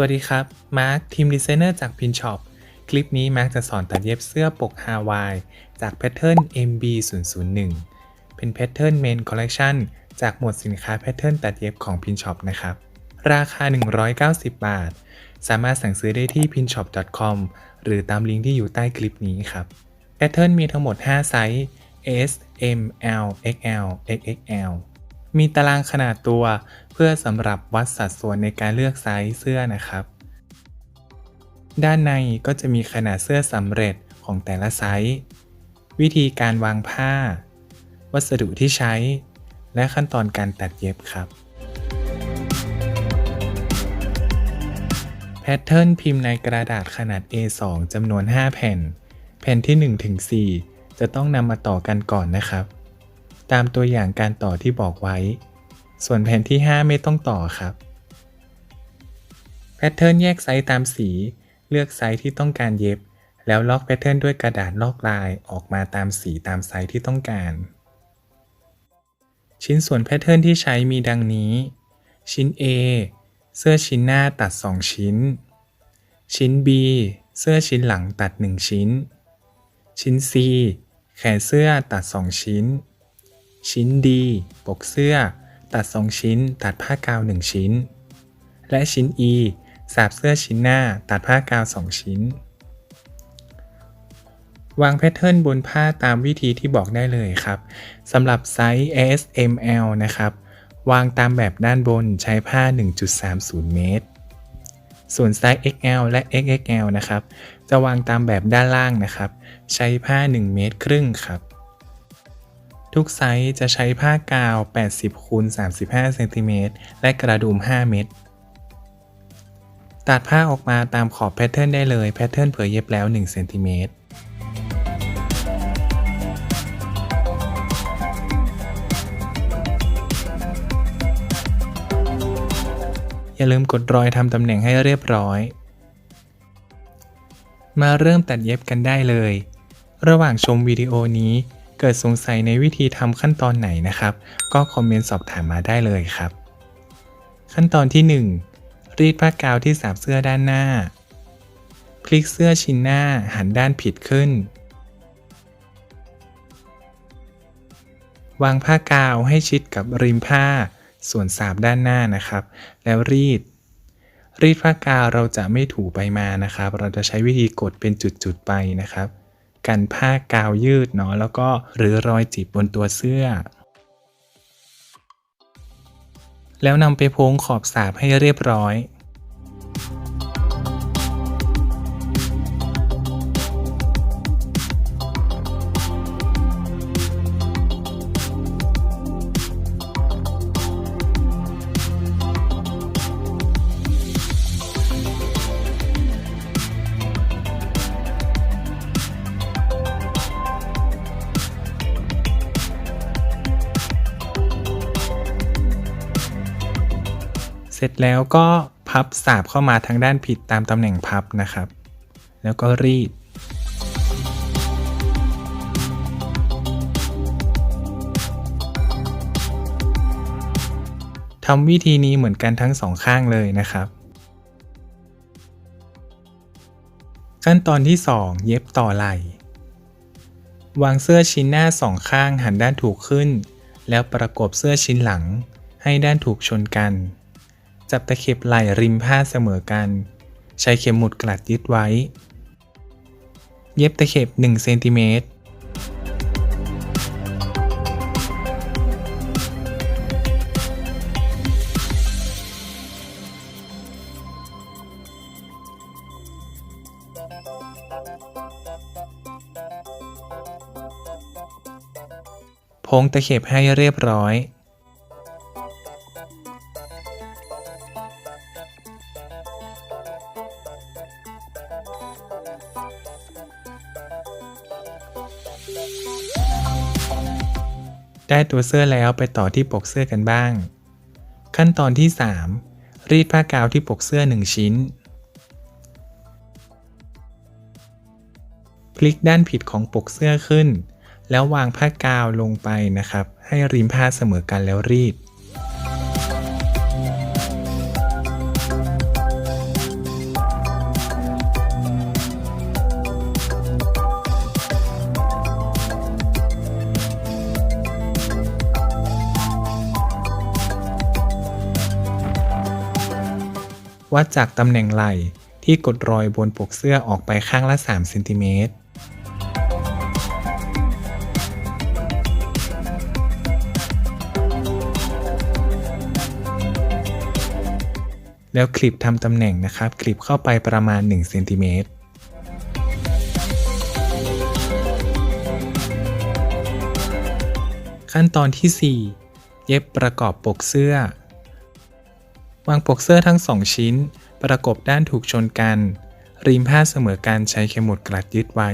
วัสดีครับ มาร์คทีมดีไซเนอร์จาก Pinshop คลิปนี้มาร์คจะสอนตัดเย็บเสื้อปกฮาวายจากแพทเทิร์น MB001 เป็นแพทเทิร์นเมนคอลเล t ชันจากหมวดสินค้าแพทเทิร์นตัดเย็บของ Pinshop นะครับ ราคา 190 บาท สามารถสั่งซื้อได้ที่ pinshop.com หรือตามลิงก์ที่อยู่ใต้คลิปนี้ครับ แพทเทิร์นมีทั้งหมด 5 ไซส์ S M L XL XXL มีตารางขนาดตัว พื่อสำหรับวัดสัดส่วนในการเลือกไซส์เสื้อนะครับ ด้านในก็จะมีขนาดเสื้อสำเร็จของแต่ละไซส์ วิธีการวางผ้า วัสดุที่ใช้ และขั้นตอนการตัดเย็บครับ แพทเทิร์นพิมพ์ในกระดาษขนาด A2 จำนวน 5 แผ่น แผ่นที่1-4จะต้องนำมาต่อกันก่อนนะครับ ตามตัวอย่างการต่อที่บอกไว้ ส่วนแผ่นที่ 5 ไม่ต้องต่อครับ แพทเทิร์นแยกไซส์ตามสี เลือกไซส์ที่ต้องการเย็บ แล้วลอกแพทเทิร์นด้วยกระดาษลอกลายออกมาตามสีตามไซส์ที่ต้องการ ชิ้นส่วนแพทเทิร์นที่ใช้มีดังนี้ ชิ้น A เสื้อชิ้นหน้าตัด 2 ชิ้น ชิ้น B เสื้อชิ้นหลังตัด 1 ชิ้น ชิ้น C แขนเสื้อตัด 2 ชิ้น ชิ้น D ปกเสื้อ ตัด 2 ชิ้น ตัดผ้ากาว 1 ชิ้น และชิ้น E สาบเสื้อชิ้นหน้า ตัดผ้ากาว 2 ชิ้น วางแพทเทิร์นบนผ้าตามวิธีที่บอกได้เลยครับสำหรับไซส์ S M L นะครับ วางตามแบบด้านบนใช้ผ้า 1.30 เมตร ส่วนไซส์ XL และ XXL นะครับ จะวางตามแบบด้านล่างนะครับ ใช้ผ้า 1 เมตรครึ่งครับ ทุกไซส์จะใช้ผ้ากาว 80คูณ35เซนติเมตรและกระดุม 5 เม็ด ตัดผ้าออกมาตามขอบแพทเทิร์นได้เลย แพทเทิร์นเผื่อเย็บแล้ว1เซนติเมตรอย่าลืมกดรอยทำตำแหน่งให้เรียบร้อย มาเริ่มตัดเย็บกันได้เลย ระหว่างชมวิดีโอนี้ เกิดสงสัยในวิธีทำขั้นตอนไหนนะครับ ก็คอมเมนต์สอบถามมาได้เลยครับ ขั้นตอนที่ 1 รีดผ้ากาวที่สาบเสื้อด้านหน้า พลิกเสื้อชิ้นหน้าหันด้านผิดขึ้น วางผ้ากาวให้ชิดกับริมผ้า ส่วนสาบด้านหน้านะครับ แล้วรีด รีดผ้ากาวเราจะไม่ถูไปมานะครับ เราจะใช้วิธีกดเป็นจุดๆไปนะครับ กันผ้ากาวยืดเนาะแล้วก็หรือรอยจีบบนตัวเสื้อ แล้วนำไปโพ้งขอบสาบให้เรียบร้อย สร็จแล้วก็พับสาบเข้ามาทางด้านผิดตามตำแหน่งพับนะครับ แล้วก็รีด ทำวิธีนี้เหมือนกันทั้งสองข้างเลยนะครับ ขั้นตอนที่ 2 เย็บต่อไหล่วางเสื้อชิ้นหน้าสองข้างหันด้านถูกขึ้น แล้วประกบเสื้อชิ้นหลังให้ด้านถูกชนกัน จับตะเข็บไหล่ริมผ้าเสมอกัน ใช้เข็มหมุดกลัดยึดไว้ เย็บตะเข็บ1เซนติเมตรโพงตะเข็บให้เรียบร้อย ได้ตัวเสื้อแล้วไปต่อที่ปกเสื้อกันบ้าง ขั้นตอนที่ 3 รีดผ้ากาวที่ปกเสื้อ 1 ชิ้น พลิกด้านผิดของปกเสื้อขึ้น แล้ววางผ้ากาวลงไปนะครับ ให้ริมผ้าเสมอกันแล้วรีด วัดจากตำแหน่งไหล่ที่กดรอยบนปกเสื้อออกไปข้างละ 3 เซนติเมตรแล้วคลิปทำตำแหน่งนะครับ คลิปเข้าไปประมาณ1เซนติเมตรขั้นตอนที่ 4 เย็บประกอบปกเสื้อ วางปกเสื้อทั้งสองชิ้น ประกบด้านถูกชนกัน ริมผ้าเสมอการใช้เข็มหมุดกลัดยึดไว้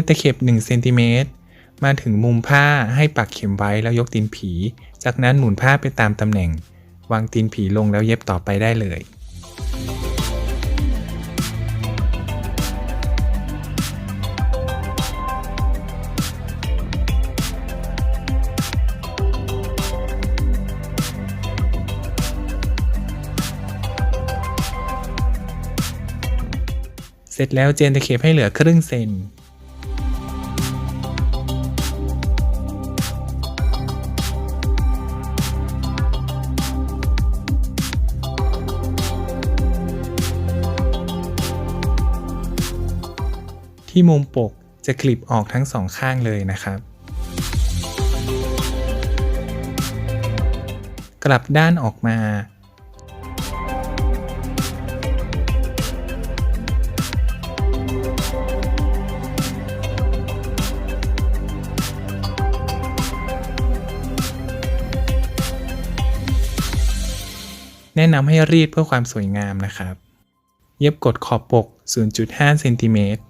บตะเข็บ1เซนติเมตรมาถึงมุมผ้าให้ปักเข็มไว้แล้วยกตีนผี จากนั้นหมุนผ้าไปตามตำแหน่ง วางตีนผีลงแล้วเย็บต่อไปได้เลย เสร็จแล้วเจนตะเข็บให้เหลือครึ่งเซน ที่มุมปกจะคลิปออกทั้งสองข้างเลยนะครับ กลับด้านออกมา แนะนำให้รีดเพื่อความสวยงามนะครับ เย็บกดขอบปก 0.5 เซนติเมตร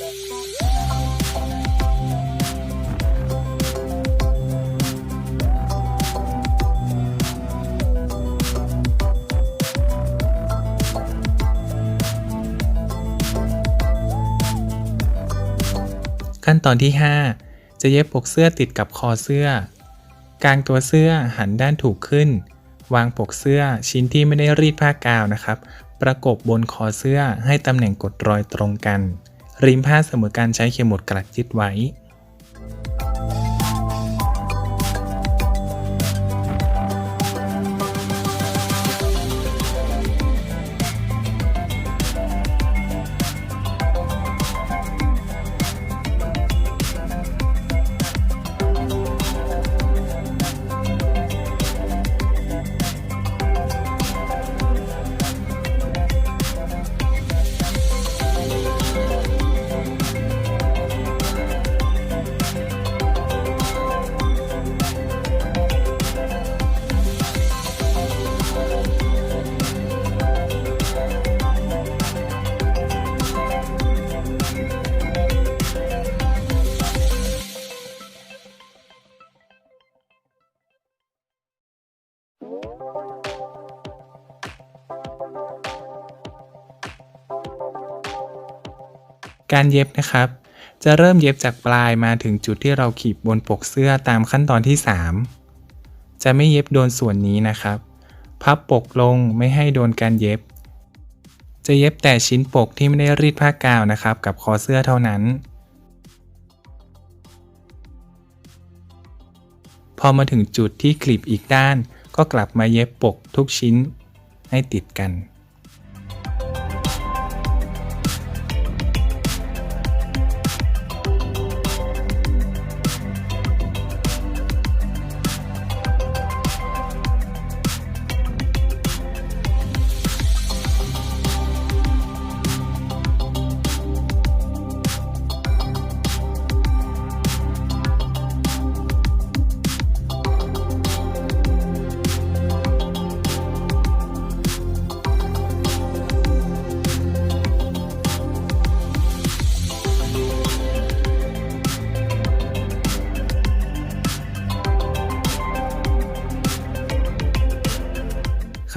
ขั้นตอนที่ 5 จะเย็บปกเสื้อติดกับคอเสื้อ กางตัวเสื้อหันด้านถูกขึ้น วางปกเสื้อชิ้นที่ไม่ได้รีดผ้ากาวนะครับ ประกบบนคอเสื้อให้ตำแหน่งกดรอยตรงกัน ริมผ้าเสมอการใช้เข็มหมดกลัดยึดไว้ การเย็บนะครับ จะเริ่มเย็บจากปลายมาถึงจุดที่เราขีดบนปกเสื้อตามขั้นตอนที่ 3 จะไม่เย็บโดนส่วนนี้นะครับ พับปกลงไม่ให้โดนการเย็บ จะเย็บแต่ชิ้นปกที่ไม่ได้รีดผ้ากาวนะครับ กับคอเสื้อเท่านั้น พอมาถึงจุดที่คลิปอีกด้าน ก็กลับมาเย็บปกทุกชิ้นให้ติดกัน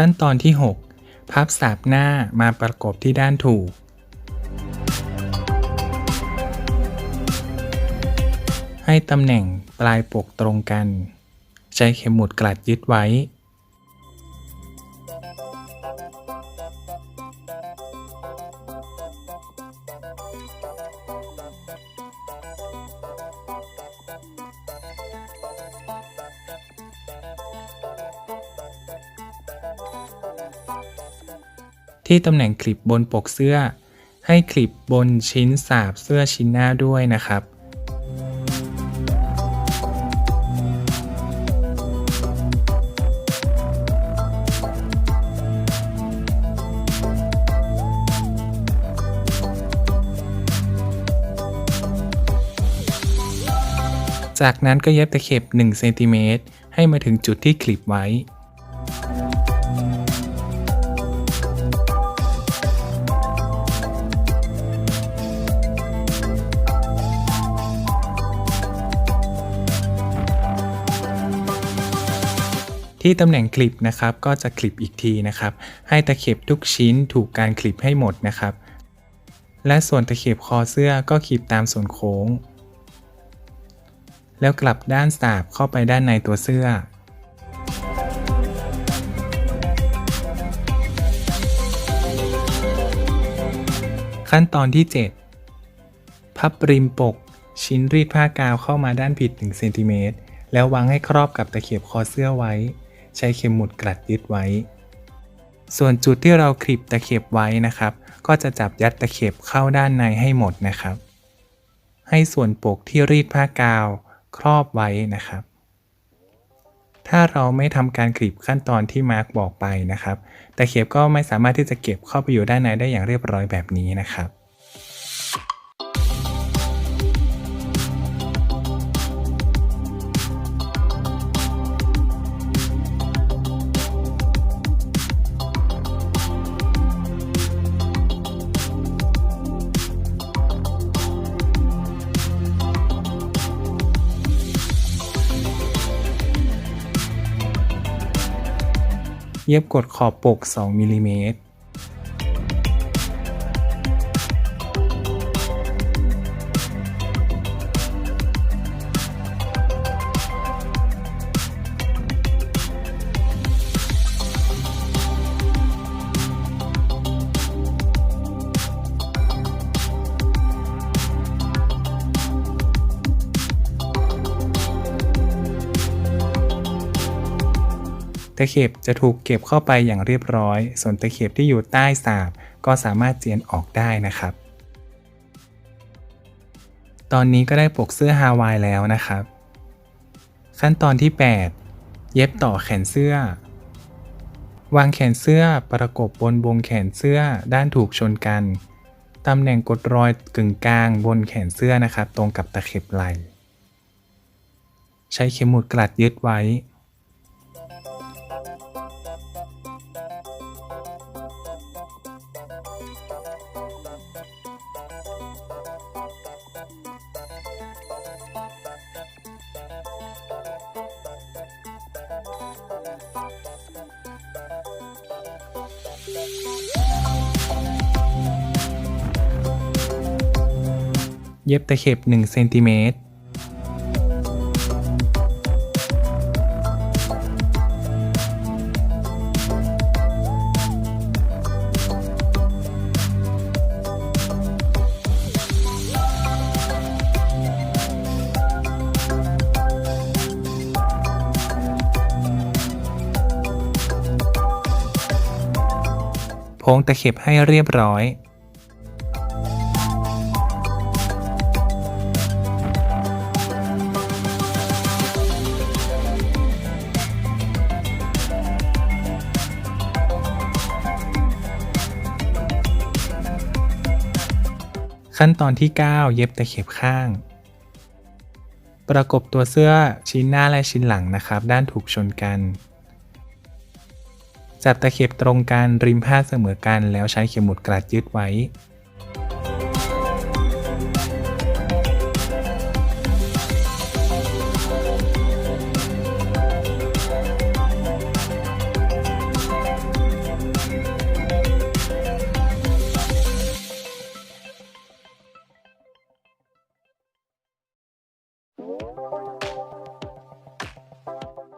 ขั้นตอนที่ 6 พับสาบหน้ามาประกบที่ด้านถูก ให้ตำแหน่งปลายปกตรงกัน ใช้เข็มหมุดกลัดยึดไว้ ที่ตำแหน่งคลิปบนปกเสื้อ ให้คลิปบนชิ้นสาบเสื้อชิ้นหน้าด้วยนะครับจากนั้นก็เย็บตะเข็บ1เซนติเมตรให้มาถึงจุดที่คลิปไว้ ที่ตำแหน่งคลิปนะครับก็จะคลิปอีกทีนะครับ ให้ตะเข็บทุกชิ้นถูกการคลิปให้หมดนะครับ และส่วนตะเข็บคอเสื้อก็คลิปตามส่วนโค้ง แล้วกลับด้านสาบเข้าไปด้านในตัวเสื้อขั้นตอนที่ 7 พับริมปก ชิ้นรีดผ้ากาวเข้ามาด้านผิด 1 เซนติเมตร แล้ววางให้ครอบกับตะเข็บคอเสื้อไว้ ใช้เข็มหมุดกลัดยึดไว้ ส่วนจุดที่เราคลิปตะเข็บไว้นะครับ ก็จะจับยัดตะเข็บเข้าด้านในให้หมดนะครับ ให้ส่วนปกที่รีดผ้ากาวครอบไว้นะครับ ถ้าเราไม่ทำการคลิปขั้นตอนที่มาร์กบอกไปนะครับตะเข็บก็ไม่สามารถที่จะเก็บเข้าไปอยู่ด้านในได้อย่างเรียบร้อยแบบนี้นะครับ เย็บกดขอบปก 2 มิลลิเมตระเข็บจะถูกเก็บเข้าไปอย่างเรียบร้อย ส่วนตะเข็บที่อยู่ใต้สาบก็สามารถเจียนออกได้นะครับ ตอนนี้ก็ได้ปกเสื้อฮาวายแล้วนะครับ ขั้นตอนที่ 8 เย็บต่อแขนเสื้อ วางแขนเสื้อประกบบนวงแขนเสื้อด้านถูกชนกันตำแหน่งกดรอยกึ่งกลางบนแขนเสื้อนะครับ ตรงกับตะเข็บไหล่ใช้เข็มหมุดกลัดยึดไว้ ย็บตะเข็บ1เซนติเมตรโพ้งตะเข็บให้เรียบร้อย ขั้นตอนที่ 9 เย็บตะเข็บข้าง ประกบตัวเสื้อชิ้นหน้าและชิ้นหลังนะครับ ด้านถูกชนกัน จับตะเข็บตรงกันริมผ้าเสมอกันแล้วใช้เข็มหมุดกลัดยึดไว้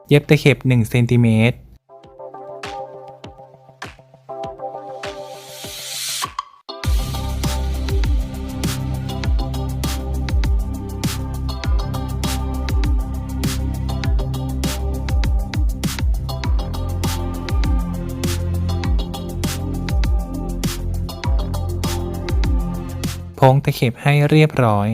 เย็บตะเข็บ1เซนติเมตรโพ้งตะเข็บให้เรียบร้อย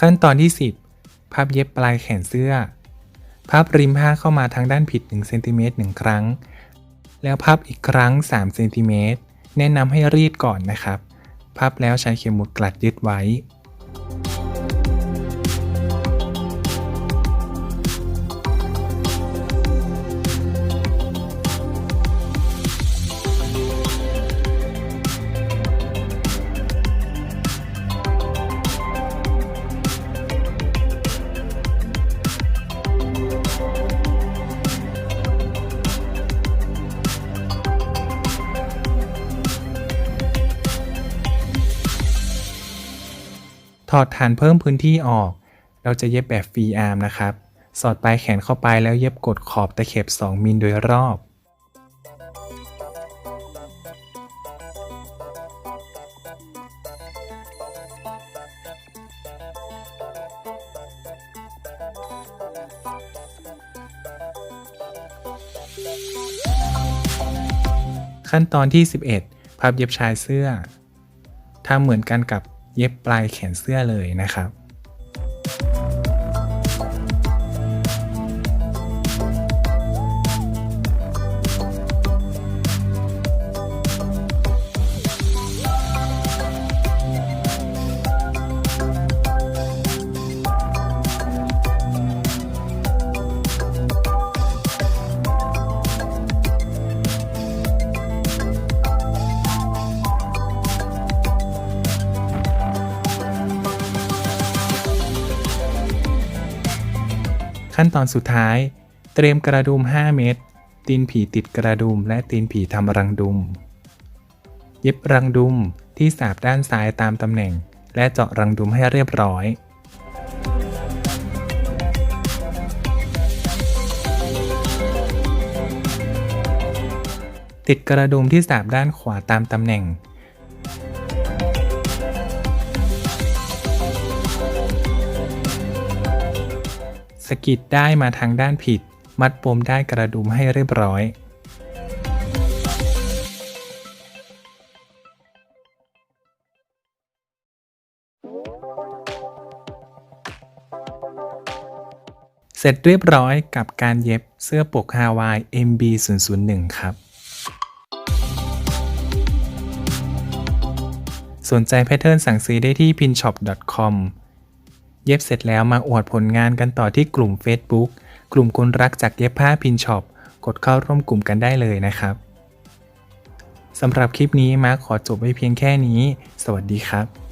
ขั้นตอนที่ 10 พับเย็บปลายแขนเสื้อ พับริมผ้าเข้ามาทางด้านผิด1เซนติเมตร1ครั้ง แล้วพับอีกครั้ง3เซนติเมตรแนะนำให้รีดก่อนนะครับ พับแล้วใช้เข็มหมุดกลัดยึดไว้ อดฐานเพิ่มพื้นที่ออก เราจะเย็บแบบฟรีอาร์มนะครับ สอดปลายแขนเข้าไปแล้วเย็บกดขอบตะเข็บ 2 มิลโดยรอบ ขั้นตอนที่ 11 พับเย็บชายเสื้อทำเหมือนกันกับ เย็บปลายแขนเสื้อเลยนะครับ อนสุดท้าย เตรียมกระดุม 5 เม็ดตีนผีติดกระดุมและตีนผีทำรังดุม เย็บรังดุมที่สาบด้านซ้ายตามตำแหน่ง และเจาะรังดุมให้เรียบร้อยติดกระดุมที่สาบด้านขวาตามตำแหน่ง สกิดได้มาทางด้านผิด มัดปมได้กระดุมให้เรียบร้อยเสร็จเรียบร้อยกับการเย็บเสื้อปกฮาวาย MB 0 0 1ครับ สนใจแพทเทิร์นสั่งซื้อได้ที่ pinshop.com เย็บเสร็จแล้วมาอวดผลงานกันต่อที่กลุ่ม Facebook กลุ่มคนรักจากเย็บผ้าพินช็อปกดเข้าร่วมกลุ่มกันได้เลยนะครับสำหรับคลิปนี้มาขอจบไว้เพียงแค่นี้ สวัสดีครับ